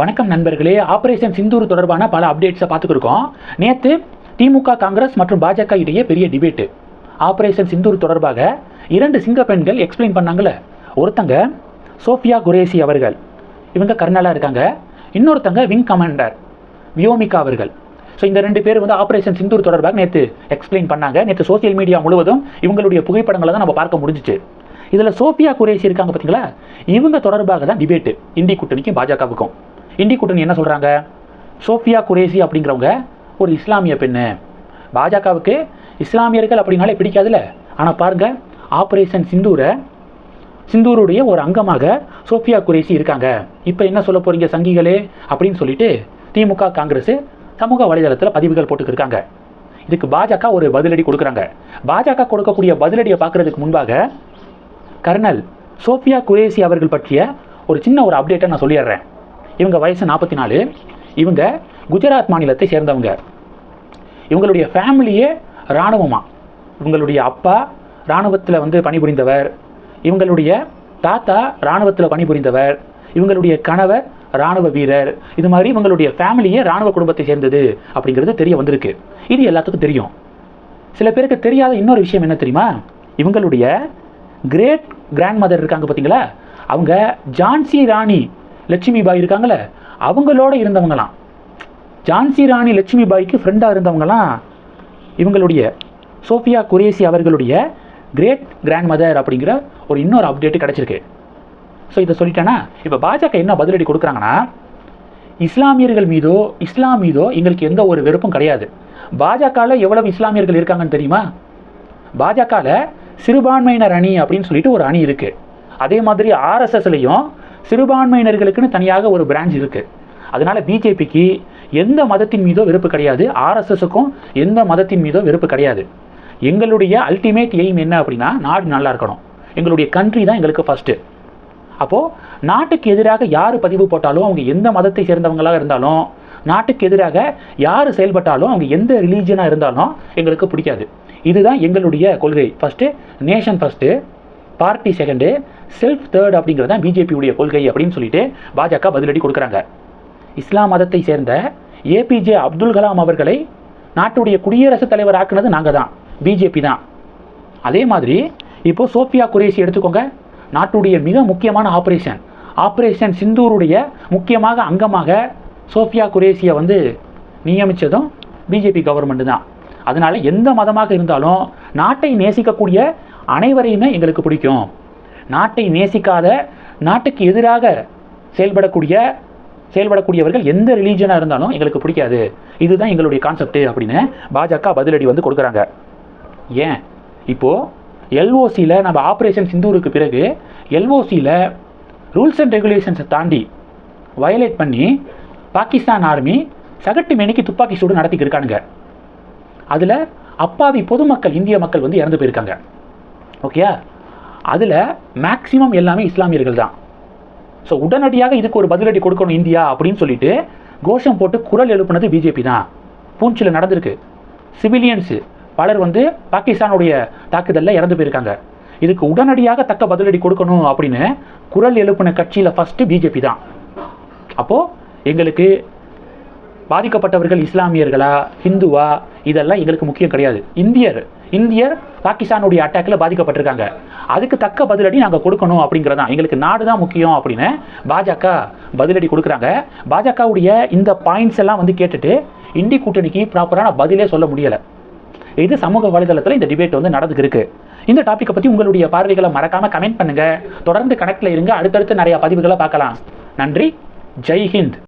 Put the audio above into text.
வணக்கம் நண்பர்களே. ஆபரேஷன் சிந்தூர் தொடர்பான பல அப்டேட்ஸை பார்த்துக்கிருக்கோம். நேற்று திமுக காங்கிரஸ் மற்றும் பாஜக இடையே பெரிய டிபேட்டு ஆபரேஷன் சிந்தூர் தொடர்பாக இரண்டு சிங்க பெண்கள் எக்ஸ்பிளைன் பண்ணாங்கல்ல. ஒருத்தங்க சோஃபியா குரேசி அவர்கள் இவங்க கர்னலாக இருக்காங்க. இன்னொருத்தங்க விங் கமாண்டர் வியோமிகா அவர்கள். ஸோ இந்த ரெண்டு பேர் வந்து ஆபரேஷன் சிந்தூர் தொடர்பாக நேற்று எக்ஸ்பிளைன் பண்ணாங்க. நேற்று சோஷியல் மீடியா முழுவதும் இவங்களுடைய புகைப்படங்களை தான் நம்ம பார்க்க முடிஞ்சிச்சு. இதில் சோஃபியா குரேசி இருக்காங்க பார்த்தீங்களா இவங்க தொடர்பாக தான் டிபேட்டு இந்தி கூட்டணிக்கும் பாஜகவுக்கும். இந்தி கூட்டணி என்ன சொல்கிறாங்க சோஃபியா குரேசி அப்படிங்கிறவங்க ஒரு இஸ்லாமிய பெண்ணு. பாஜகவுக்கு இஸ்லாமியர்கள் அப்படின்னாலே பிடிக்காதுல்ல. ஆனால் பாருங்க ஆப்ரேஷன் சிந்தூரை சிந்தூருடைய ஒரு அங்கமாக சோஃபியா குரேசி இருக்காங்க. இப்போ என்ன சொல்ல போகிறீங்க சங்கிகளே? அப்படின்னு சொல்லிட்டு திமுக காங்கிரஸ் சமூக வலைதளத்தில் பதிவுகள் போட்டுக்கிருக்காங்க இதுக்கு பாஜக ஒரு பதிலடி கொடுக்குறாங்க. பாஜக கொடுக்கக்கூடிய பதிலடியை பார்க்குறதுக்கு முன்பாக கர்னல் சோஃபியா குரேசி அவர்கள் பற்றிய ஒரு சின்ன ஒரு அப்டேட்டை நான் சொல்லிடுறேன். இவங்க வயசு நாற்பத்தி நாலு இவங்க குஜராத் மாநிலத்தை சேர்ந்தவங்க. இவங்களுடைய ஃபேமிலியே இராணுவமா? இவங்களுடைய அப்பா இராணுவத்தில் வந்து பணிபுரிந்தவர். இவங்களுடைய தாத்தா இராணுவத்தில் பணிபுரிந்தவர். இவங்களுடைய கணவர் இராணுவ வீரர். இது மாதிரி இவங்களுடைய ஃபேமிலியே இராணுவ குடும்பத்தை சேர்ந்தது அப்படிங்கிறது தெரிய வந்திருக்கு. இது எல்லாத்துக்கும் தெரியும். சில பேருக்கு தெரியாத இன்னொரு விஷயம் என்ன தெரியுமா? இவங்களுடைய கிரேட் கிராண்ட் மதர் இருக்காங்க பார்த்தீங்களா அவங்க ஜான்சி ராணி லட்சுமி பாய் இருக்காங்களே அவங்களோட இருந்தவங்களாம் ஜான்சி ராணி லட்சுமி பாய்க்கு ஃப்ரெண்டாக இருந்தவங்களாம் இவங்களுடைய சோஃபியா குரேசி அவர்களுடைய கிரேட் கிராண்ட் மதர் அப்படிங்கிற ஒரு இன்னொரு அப்டேட் கிடச்சிருக்கு. ஸோ இதை சொல்லிட்டேன்னா இப்போ பாஜக என்ன பதிலடி கொடுக்குறாங்கன்னா இஸ்லாமியர்கள் மீதோ இஸ்லாம் மீதோ எங்களுக்கு எந்த ஒரு வெறுப்பும் கிடையாது. பாஜகவில் எவ்வளவு இஸ்லாமியர்கள் இருக்காங்கன்னு தெரியுமா? பாஜகவில் சிறுபான்மையினர் அணி அப்படின்னு சொல்லிட்டு ஒரு அணி இருக்குது அதே மாதிரி ஆர்எஸ்எஸ்லையும் சிறுபான்மையினர்களுக்குன்னு தனியாக ஒரு பிரான்ச் இருக்குது அதனால் பிஜேபிக்கு எந்த மதத்தின் மீதோ வெறுப்பு கிடையாது. ஆர்எஸ்எஸுக்கும் எந்த மதத்தின் மீதோ வெறுப்பு கிடையாது. எங்களுடைய அல்டிமேட் எய்ம் என்ன அப்படின்னா நாடு நல்லா இருக்கணும். எங்களுடைய கண்ட்ரி தான் எங்களுக்கு ஃபஸ்ட்டு அப்போது நாட்டுக்கு எதிராக யார் பதிவு போட்டாலும் அவங்க எந்த மதத்தை சேர்ந்தவங்களாக இருந்தாலும் நாட்டுக்கு எதிராக யார் செயல்பட்டாலும் அவங்க எந்த ரிலீஜனாக இருந்தாலும் எங்களுக்கு பிடிக்காது. இதுதான் எங்களுடைய கொள்கை. First nation first party second self third அப்படிங்கிறது தான் பிஜேபியுடைய கொள்கை அப்படின்னு சொல்லிட்டு பாஜக பதிலடி கொடுக்குறாங்க. இஸ்லாம் மதத்தை சேர்ந்த ஏபிஜே அப்துல் கலாம் அவர்களை நாட்டுடைய குடியரசுத் தலைவர் ஆக்குனது நாங்கள் தான் பிஜேபி தான். அதே மாதிரி இப்போ சோஃபியா குரேஷி எடுத்துக்கோங்க. நாட்டுடைய மிக முக்கியமான ஆப்ரேஷன் ஆப்ரேஷன் சிந்தூருடைய முக்கியமாக அங்கமாக சோஃபியா குரேஷியை வந்து நியமித்ததும் பிஜேபி கவர்மெண்ட் தான். அதனால் எந்த மதமாக இருந்தாலும் நாட்டை நேசிக்கக்கூடிய அனைவரையுமே எங்களுக்கு பிடிக்கும். நாட்டை நேசிக்காத நாட்டுக்கு எதிராக செயல்படக்கூடிய செயல்படக்கூடியவர்கள் எந்த ரிலீஜனாக இருந்தாலும் எங்களுக்கு பிடிக்காது. இதுதான் எங்களுடைய கான்செப்ட் அப்படின்னு பாஜக பதிலடி வந்து கொடுக்குறாங்க. ஏன்? இப்போது எல்ஓசியில் நம்ம ஆப்ரேஷன் சிந்தூருக்கு பிறகு எல்ஓசியில் ரூல்ஸ் அண்ட் ரெகுலேஷன்ஸை தாண்டி வயலேட் பண்ணி பாகிஸ்தான் ஆர்மி சகட்டு மேனிக்கு துப்பாக்கி சூடு நடத்திக்கிட்டு இருக்கானுங்க. அதில் அப்பாவி பொதுமக்கள் இந்திய மக்கள் வந்து இறந்து போயிருக்காங்க. ஓகேயா அதில் மேக்சிமம் எல்லாமே இஸ்லாமியர்கள் தான். ஸோ உடனடியாக இதுக்கு ஒரு பதிலடி கொடுக்கணும் இந்தியா அப்படின்னு சொல்லிட்டு கோஷம் போட்டு குரல் எழுப்புனது பிஜேபி தான். பூஞ்சில் நடந்திருக்கு. சிவிலியன்ஸு பலர் வந்து பாகிஸ்தானுடைய தாக்குதலில் இறந்து போயிருக்காங்க. இதுக்கு உடனடியாக தக்க பதிலடி கொடுக்கணும் அப்படின்னு குரல் எழுப்பின கட்சியில் ஃபஸ்ட்டு பிஜேபி தான். அப்போது எங்களுக்கு பாதிக்கப்பட்டவர்கள் இஸ்லாமியர்களா ஹிந்துவா இதெல்லாம் எங்களுக்கு முக்கியம் கிடையாது. இந்தியர் இந்தியர் பாகிஸ்தானுடைய அட்டாக்கில் பாதிக்கப்பட்டிருக்காங்க. அதுக்கு தக்க பதிலடி நாங்கள் கொடுக்கணும் அப்படிங்கிறதான். எங்களுக்கு நாடு தான் முக்கியம் அப்படின்னு பாஜக பதிலடி கொடுக்குறாங்க. பாஜகவுடைய இந்த பாயிண்ட்ஸ் எல்லாம் வந்து கேட்டுட்டு இந்தி கூட்டணிக்கு ப்ராப்பரான பதிலே சொல்ல முடியலை. இது சமூக வலைதளத்தில் இந்த டிபேட் வந்து நடந்துருக்கு இந்த டாப்பிக்கை பற்றி உங்களுடைய பார்வைகளை மறக்காமல் கமெண்ட் பண்ணுங்கள் தொடர்ந்து கனெக்டில் இருங்க. அடுத்தடுத்து நிறையா பதிவுகளை பார்க்கலாம். நன்றி. ஜெய் ஹிந்த்.